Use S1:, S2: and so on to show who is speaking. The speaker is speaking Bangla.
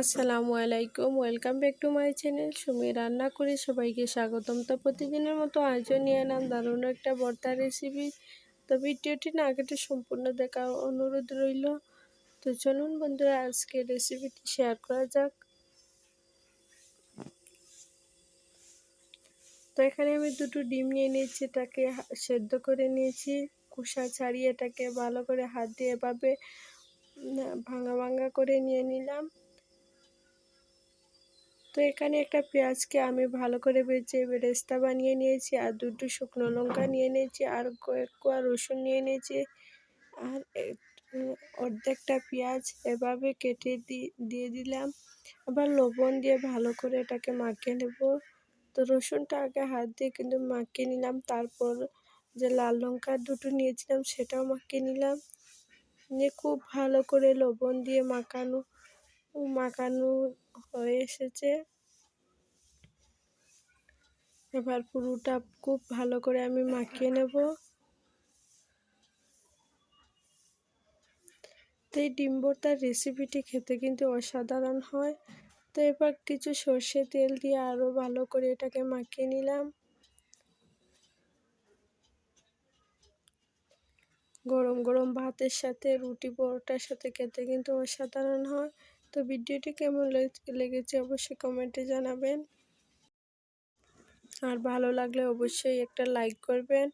S1: আসসালামু আলাইকুম। Welcome back to my channel Sumi রান্না করে সবাইকে স্বাগতম। তো প্রতিদিনের মতো আজও নিয়ে এলাম দারুণ একটা ভর্তা রেসিপি তো ভিডিওটি না কেটে সম্পূর্ণ দেখা অনুরোধ রইল। তো চলুন বন্ধুরা আজকে রেসিপিটি শেয়ার করা যাক। তো এখানে আমি দুটো ডিম নিয়ে নিয়েছি, এটাকে সেদ্ধ করে নিয়েছি। কুসা ছাড়িয়ে এটাকে ভালো করে হাত দিয়ে এভাবে ভাঙা ভাঙা করে নিয়ে নিলাম। তো এখানে একটা পেঁয়াজকে আমি ভালো করে বেঁচে বেরেস্তা বানিয়ে নিয়েছি, আর দুটো শুকনো লঙ্কা নিয়ে নিয়েছি, আর কয়েক কোয়া রসুন নিয়ে নিয়েছি, আর অর্ধেকটা পেঁয়াজ এভাবে কেটে দিয়ে দিলাম। আবার লবণ দিয়ে ভালো করে এটাকে মাখিয়ে নেব। তো রসুনটা আগে হাত দিয়ে কিন্তু মাখিয়ে নিলাম, তারপর যে লাল লঙ্কা দুটো নিয়েছিলাম সেটাও মাখিয়ে নিলাম। নিয়ে খুব ভালো করে লবণ দিয়ে মাখানো মাখানো হয়ে এসেছে। এবার পুরোটা খুব ভালো করে আমি মাখিয়ে নেব। তো এই ডিম ভর্তার রেসিপিটি খেতে কিন্তু অসাধারণ হয়। তো এবার কিছু সর্ষে তেল দিয়ে আরও ভালো করে এটাকে মাখিয়ে নিলাম। গরম গরম ভাতের সাথে রুটি পরোটার সাথে খেতে কিন্তু অসাধারণ হয়। তো ভিডিওটি কেমন লেগেছে অবশ্যই কমেন্টে জানাবেন। আর ভালো লাগলে অবশ্যই একটা লাইক করবেন।